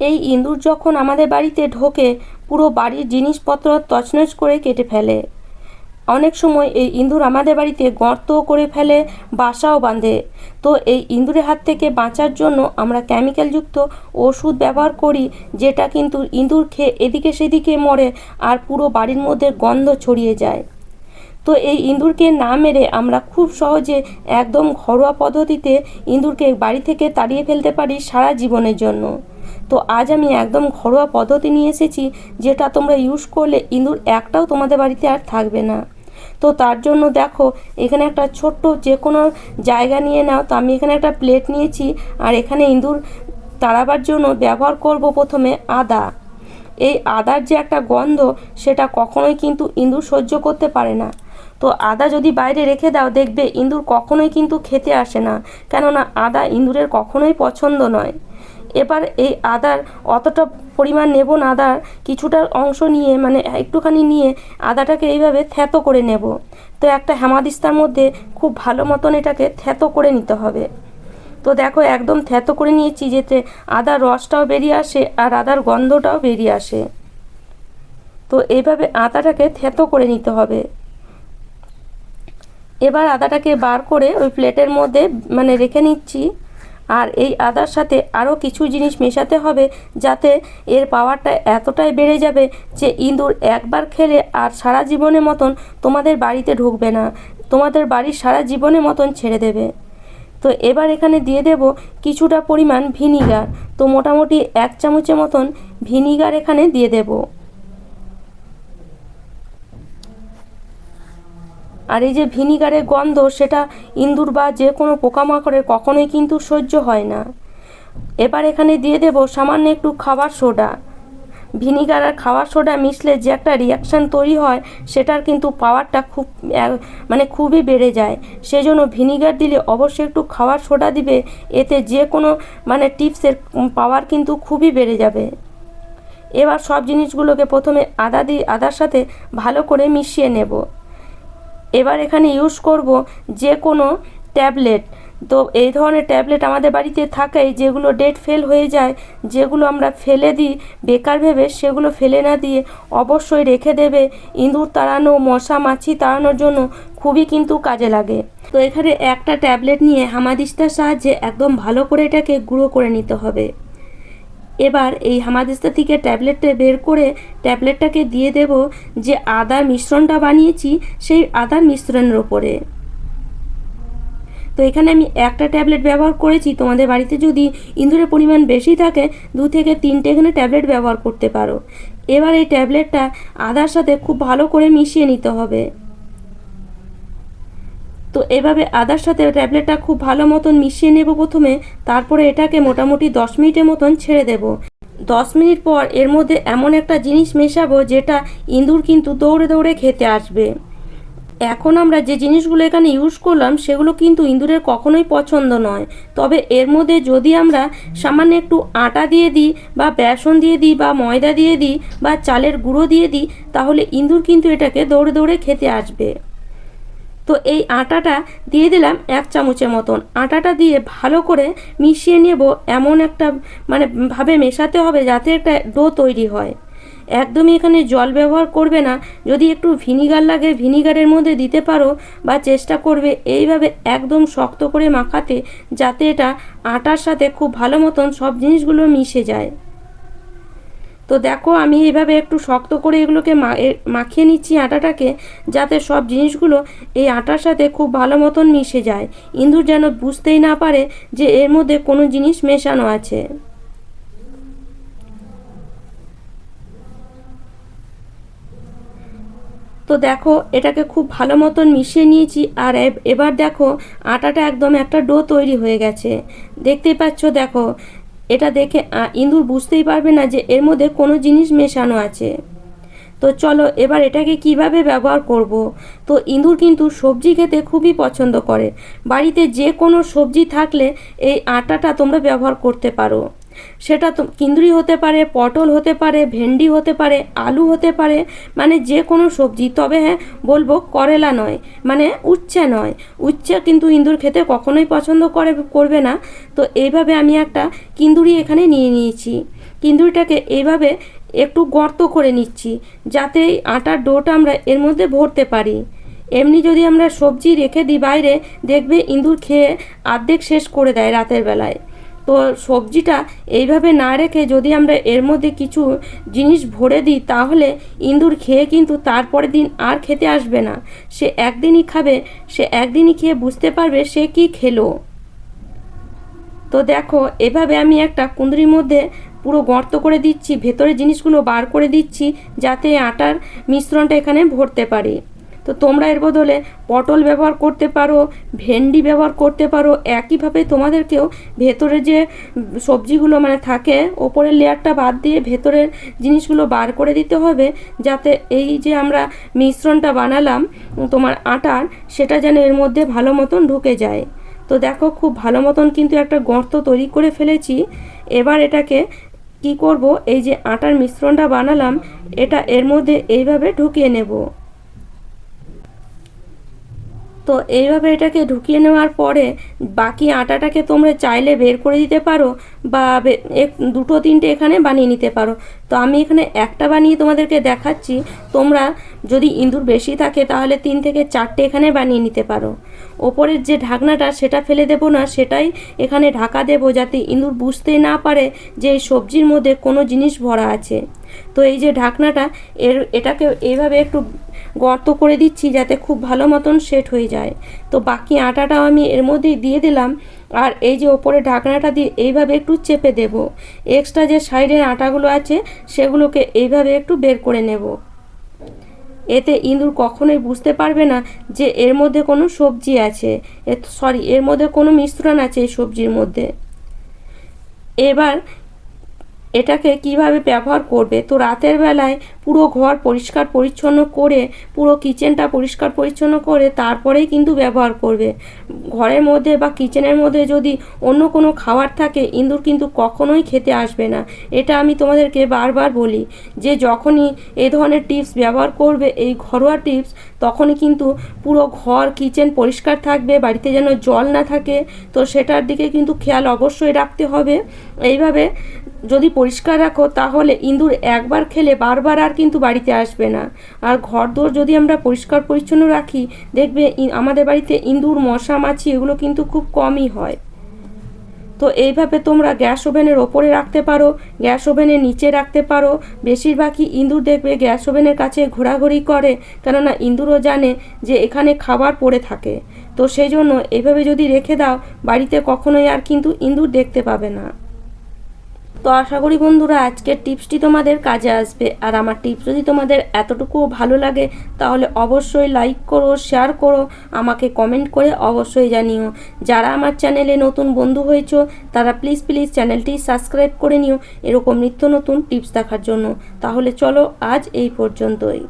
এই ইঁদুর যখন আমাদের বাড়িতে ঢোকে, পুরো বাড়ির জিনিসপত্র তছনছ করে কেটে ফেলে। অনেক সময় এই ইঁদুর আমাদের বাড়িতে গর্তও করে ফেলে, বাসাও বাঁধে। তো এই ইঁদুরের হাত থেকে বাঁচার জন্য আমরা কেমিক্যালযুক্ত ওষুধ ব্যবহার করি, যেটা কিন্তু ইঁদুর খেয়ে এদিকে সেদিকে মরে আর পুরো বাড়ির মধ্যে গন্ধ ছড়িয়ে যায়। তো এই ইঁদুরকে না মেরে আমরা খুব সহজে একদম ঘরোয়া পদ্ধতিতে ইঁদুরকে বাড়ি থেকে তাড়িয়ে ফেলতে পারি সারা জীবনের জন্য। তো আজ আমি একদম ঘরোয়া পদ্ধতি নিয়ে এসেছি, যেটা তোমরা ইউজ করলে ইঁদুর একটাও তোমাদের বাড়িতে আর থাকবে না। তো তার জন্য দেখো, এখানে একটা ছোট্ট যে কোনো জায়গা নিয়ে নাও। তো আমি এখানে একটা প্লেট নিয়েছি, আর এখানে ইঁদুর তাড়াবার জন্য ব্যবহার করব প্রথমে আদা। এই আদার যে একটা গন্ধ, সেটা কখনোই কিন্তু ইঁদুর সহ্য করতে পারে না। তো আদা যদি বাইরে রেখে দাও, দেখবে ইঁদুর কখনোই কিন্তু খেতে আসে না, কেননা আদা ইঁদুরের কখনোই পছন্দ নয়। এবার এই আদার অতটা পরিমাণ নেব না, আদার কিছুটা অংশ নিয়ে মানে একটুখানি নিয়ে আদাটাকে এইভাবে থ্যাতো করে নেব। তো একটা হেমাদিস্তার মধ্যে খুব ভালো মতন এটাকে থ্যাতো করে নিতে হবে। তো দেখো একদম থ্যাতো করে নিয়েছি যেতে আদার রসটাও বেরিয়ে আসে আর আদার গন্ধটাও বেরিয়ে আসে। তো এইভাবে আদাটাকে থ্যাতো করে নিতে হবে। এবার আদাটাকে বার করে ওই প্লেটের মধ্যে মানে রেখে নিচ্ছি। আর এই আদার সাথে আরও কিছু জিনিস মেশাতে হবে যাতে এর পাওয়ারটা এতটাই বেড়ে যাবে যে ইঁদুর একবার খেলে আর সারা জীবনের মতন তোমাদের বাড়িতে ঢুকবে না। তোমাদের বাড়ির সারা জীবনের মতন ছেড়ে দেবে। তো এবার এখানে দিয়ে দেব কিছুটা পরিমাণ ভিনিগার। তো মোটামুটি এক চামচের মতন ভিনিগার এখানে দিয়ে দেবো। আর এই যে ভিনিগারের গন্ধ, সেটা ইঁদুর বা যে কোনো পোকামাকড়ের কখনোই কিন্তু সহ্য হয় না। এবার এখানে দিয়ে দেব সামান্য একটু খাবার সোডা। ভিনিগার আর খাবার সোডা মিশলে যে একটা রিয়াকশান তৈরি হয়, সেটার কিন্তু পাওয়ারটা খুব মানে খুবই বেড়ে যায়। সেই জন্য ভিনিগার দিলে অবশ্যই একটু খাবার সোডা দিবে, এতে যে কোনো মানে টিপসের পাওয়ার কিন্তু খুবই বেড়ে যাবে। এবার সব জিনিসগুলোকে প্রথমে আদা দিয়ে আদার সাথে ভালো করে মিশিয়ে নেব। এবার এখানে ইউজ করব যে কোনো ট্যাবলেট তো এই ধরনের ট্যাবলেট আমাদের বাড়িতে থাকাই, যেগুলো ডেট ফেল হয়ে যায়, যেগুলো আমরা ফেলে দিই, বেকার ভেবে সেগুলো ফেলে না দিয়ে অবশ্যই রেখে দেবে। ইঁদুর তাড়ানো, মশা, মাছি তাড়ানোর জন্য খুবই কিন্তু কাজে লাগে। তো এখানে একটা ট্যাবলেট নিয়ে হামাদিস্তার সাহায্যে একদম ভালো করে এটাকে গুঁড়ো করে নিতে হবে। এবার এই হামাদিস্তা থেকে ট্যাবলেটটা বের করে ট্যাবলেটটাকে দিয়ে দেব যে আদার মিশ্রণটা বানিয়েছি, সেই আদার মিশ্রণের ওপরে। তো এখানে আমি একটা ট্যাবলেট ব্যবহার করেছি। তোমাদের বাড়িতে যদি ইঁদুরের পরিমাণ বেশি থাকে, দু থেকে তিনটে এখানে ট্যাবলেট ব্যবহার করতে পারো। এবার এই ট্যাবলেটটা আদার সাথে খুব ভালো করে মিশিয়ে নিতে হবে। তো এভাবে আদার সাথে ট্যাবলেটটা খুব ভালো মতন মিশিয়ে নেব প্রথমে, তারপরে এটাকে মোটামুটি দশ মিনিটের মতন ছেড়ে দেব। দশ মিনিট পর এর মধ্যে এমন একটা জিনিস মেশাবো যেটা ইঁদুর কিন্তু দৌড়ে দৌড়ে খেতে আসবে। এখন আমরা যে জিনিসগুলো এখানে ইউজ করলাম, সেগুলো কিন্তু ইঁদুরের কখনোই পছন্দ নয়। তবে এর মধ্যে যদি আমরা সামান্য একটু আটা দিয়ে দিই বা বেসন দিয়ে দিই বা ময়দা দিয়ে দিই বা চালের গুঁড়ো দিয়ে দিই, তাহলে ইঁদুর কিন্তু এটাকে দৌড়ে দৌড়ে খেতে আসবে। তো এই আটাটা দিয়ে দিলাম এক চামচের মতন। আটাটা দিয়ে ভালো করে মিশিয়ে নেব এমন একটা মানে ভাবে মেশাতে হবে যাতে একটা ডো তৈরি হয়। একদমই এখানে জল ব্যবহার করবে না। যদি একটু ভিনিগার লাগে, ভিনিগারের মধ্যে দিতে পারো বা চেষ্টা করবে এইভাবে একদম শক্ত করে মাখাতে যাতে এটা আটার সাথে খুব ভালো মতন সব জিনিসগুলো মিশে যায়। তো দেখো, আমি এইভাবে একটু শক্ত করে এগুলোকে মাখিয়ে নিচ্ছি আটাটাকে, যাতে সব জিনিসগুলো এই আটার সাথে খুব ভালো মতন মিশে যায়। ইঁদুর যেন বুঝতেই না পারে যে এর মধ্যে কোনো জিনিস মেশানো আছে। তো দেখো, এটাকে খুব ভালো মতন মিশিয়ে নিয়েছি, আর এবার দেখো, আটাটা একদম একটা ডো তৈরি হয়ে গেছে। দেখতেই পাচ্ছ, দেখো এটা দেখে ইঁদুর বুঝতেই পারবে না যে এর মধ্যে কোনো জিনিস মেশানো আছে। তো চলো, এবার এটাকে কীভাবে ব্যবহার করব। তো ইঁদুর কিন্তু সবজি খেতে খুবই পছন্দ করে। বাড়িতে যে কোনো সবজি থাকলে এই আটাটা তোমরা ব্যবহার করতে পারো। সেটা তো কিন্দুরি হতে পারে, পটল হতে পারে, ভেন্ডি হতে পারে, আলু হতে পারে মানে যে কোনো সবজি। তবে হ্যাঁ বলব করেলা নয় মানে উচ্ছে নয়। উচ্ছে কিন্তু ইঁদুর খেতে কখনোই পছন্দ করে, করবে না। তো এইভাবে আমি একটা কিন্দুরি এখানে নিয়ে নিয়েছি। ইঁদুরটাকে এইভাবে একটু গর্ত করে নিচ্ছি, যাতে এই আটার ডোটা আমরা এর মধ্যে ভরতে পারি। এমনি যদি আমরা সবজি রেখে দিই বাইরে, দেখবে ইঁদুর খেয়ে অর্ধেক শেষ করে দেয় রাতের বেলায়। তো সবজিটা এইভাবে না রেখে যদি আমরা এর মধ্যে কিছু জিনিস ভরে দিই, তাহলে ইঁদুর খেয়ে কিন্তু তারপরের দিন আর খেতে আসবে না। সে একদিনই খাবে, সে একদিনই খেয়ে বুঝতে পারবে সে কি খেলো। তো দেখো, এভাবে আমি একটা কুঁদরির মধ্যে পুরো গর্ত করে দিচ্ছি ভেতরে জিনিসগুলো বার করে দিচ্ছি, যাতে আটার মিশ্রণটা এখানে ভরতে পারি। তো তোমরা এর বদলে পটল ব্যবহার করতে পারো, ভেন্ডি ব্যবহার করতে পারো, একইভাবে তোমাদেরকেও ভেতরে যে সবজিগুলো মানে থাকে, ওপরের লেয়ারটা বাদ দিয়ে ভেতরের জিনিসগুলো বার করে দিতে হবে যাতে এই যে আমরা মিশ্রণটা বানালাম, তোমার আটার, সেটা যেন এর মধ্যে ভালো মতন ঢুকে যায়। তো দেখো খুব ভালো মতন কিন্তু একটা গর্ত তৈরি করে ফেলেছি। এবার এটাকে কি করব? এই যে আটার মিশ্রণটা বানালাম, এটা এর মধ্যে এইভাবে ঢুকিয়ে নেব। তো এইভাবে এটাকে ঢুকিয়ে নেওয়ার পরে বাকি আটাটাকে তোমরা চাইলে বের করে দিতে পারো বা দুটো তিনটে এখানে বানিয়ে নিতে পারো। তো আমি এখানে একটা বানিয়ে তোমাদেরকে দেখাচ্ছি। তোমরা যদি ইঁদুর বেশি থাকে তাহলে তিন থেকে চারটে এখানে বানিয়ে নিতে পারো। ওপরের যে ঢাকনাটা সেটা ফেলে দেবো না, সেটাই এখানে ঢাকা দেবো যাতে ইঁদুর বুঝতেই না পারে যে এই সবজির মধ্যে কোনো জিনিস ভরা আছে। তো এই যে ঢাকনাটা, এর, এটাকে এইভাবে একটু গর্ত করে দিচ্ছি যাতে খুব ভালো মতন সেট হয়ে যায়। তো বাকি আটাটাও আমি এর মধ্যেই দিয়ে দিলাম। আর এই যে ওপরে ঢাকনাটা দিয়ে এইভাবে একটু চেপে দেব। এক্সট্রা যে সাইডের আটাগুলো আছে, সেগুলোকে এইভাবে একটু বের করে নেব। এতে ইঁদুর কখনোই বুঝতে পারবে না যে এর মধ্যে কোনো সবজি আছে। সরি এর মধ্যে কোনো মিশ্রণ আছে এই সবজির মধ্যে। এবার এটাকে কীভাবে ব্যবহার করবে? তো রাতের বেলায় পুরো ঘর পরিষ্কার পরিচ্ছন্ন করে, পুরো কিচেনটা পরিষ্কার পরিচ্ছন্ন করে তারপরেই কিন্তু ব্যবহার করবে। ঘরের মধ্যে বা কিচেনের মধ্যে যদি অন্য কোনো খাবার থাকে, ইঁদুর কিন্তু কখনোই খেতে আসবে না। এটা আমি তোমাদেরকে বারবার বলি যে যখনই এই ধরনের টিপস ব্যবহার করবে, এই ঘরোয়া টিপস তখনই কিন্তু পুরো ঘর কিচেন পরিষ্কার থাকবে, বাড়িতে যেন জল না থাকে। তো সেটার দিকে কিন্তু খেয়াল অবশ্যই রাখতে হবে। এইভাবে যদি পরিষ্কার রাখো, তাহলে ইঁদুর একবার খেলে বারবার আর কিন্তু বাড়িতে আসবে না। আর ঘর দোর যদি আমরা পরিষ্কার পরিচ্ছন্ন রাখি, দেখবে আমাদের বাড়িতে ইঁদুর, মশা, মাছি এগুলো কিন্তু খুব কমই হয়। তো এইভাবে তোমরা গ্যাস ওভেনের ওপরে রাখতে পারো, গ্যাস ওভেনের নিচে রাখতে পারো। বেশিরভাগই ইঁদুর দেখবে গ্যাস ওভেনের কাছে ঘোরাঘুরি করে, কেননা ইঁদুরও জানে যে এখানে খাবার পড়ে থাকে। তো সেই জন্য এইভাবে যদি রেখে দাও, বাড়িতে কখনোই আর কিন্তু ইঁদুর দেখতে পাবে না। তো আশা করি বন্ধুরা, আজকের টিপসটি তোমাদের কাজে আসবে। আর আমার টিপস যদি তোমাদের এতটুকুও ভালো লাগে, তাহলে অবশ্যই লাইক করো শেয়ার করো, আমাকে কমেন্ট করে অবশ্যই জানিও। যারা আমার চ্যানেলে নতুন বন্ধু হয়েছ, তারা প্লিজ প্লিজ চ্যানেলটি সাবস্ক্রাইব করে নিও। এরকম নিত্য নতুন টিপস দেখার জন্য। তাহলে চলো আজ এই পর্যন্তই।